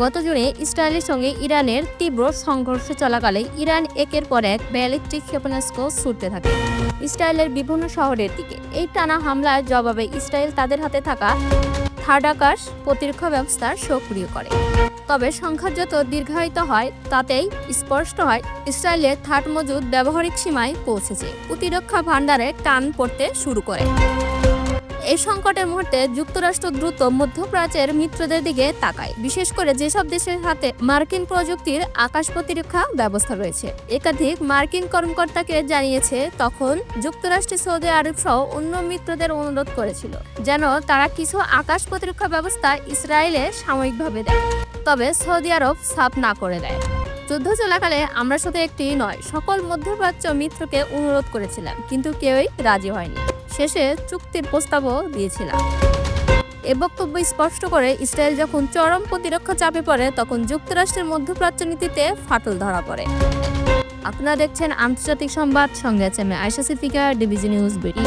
গত জুনে ইসরায়েলের সঙ্গে ইরানের তীব্র সংঘর্ষ চলাকালে ইরান একের পর এক ব্যালিস্টিক ক্ষেপণাস্ত্র ছুটতে থাকে। ইসরায়েলের বিভিন্ন শহরের দিকে এই টানা হামলার জবাবে ইসরায়েল তাদের হাতে থাকা থার্ড আকাশ প্রতিরক্ষা ব্যবস্থা সক্রিয় করে। তবে সংখ্যা যত দীর্ঘায়িত হয়, তাতেই স্পষ্ট হয় ইসরায়েলের থার্ড মজুদ ব্যবহারিক সীমায় পৌঁছেছে। প্রতিরক্ষা ভাণ্ডারে টান পড়তে শুরু করে। এই সংকটের মুহূর্তে যুক্তরাষ্ট্র দ্রুত মধ্যপ্রাচ্যের মিত্রদের দিকে তাকায়। বিশেষ করে যেসব দেশের হাতে মার্কিন প্রযুক্তির আকাশ প্রতিরক্ষা ব্যবস্থা রয়েছে। একাধিক মার্কিন কর্মকর্তাকে জানিয়েছে, তখন যুক্তরাষ্ট্রে সৌদি আরব সহ অন্য মিত্রদের অনুরোধ করেছিল যেন তারা কিছু আকাশ প্রতিরক্ষা ব্যবস্থা ইসরায়েলে সাময়িকভাবে দেয়, তবে সৌদি আরব সাফ না করে দেয়। যুদ্ধ চলাকালে আমরা শুধু একটি নয়, সকল মধ্যপ্রাচ্য মিত্রকে অনুরোধ করেছিলাম, কিন্তু কেউই রাজি হয়নি। শেষে চুক্তির প্রস্তাবও দিয়েছিলাম। এ বক্তব্য স্পষ্ট করে ইসরায়েল যখন চরম প্রতিরক্ষা চাপে পড়ে, তখন যুক্তরাষ্ট্রের মধ্যপ্রাচ্য নীতিতে ফাটল ধরা পড়ে। আপনারা দেখছেন আন্তর্জাতিক সংবাদ, সঙ্গে আছে আমি আয়সা সিফিকা ডিবিজি নিউজ বিডি।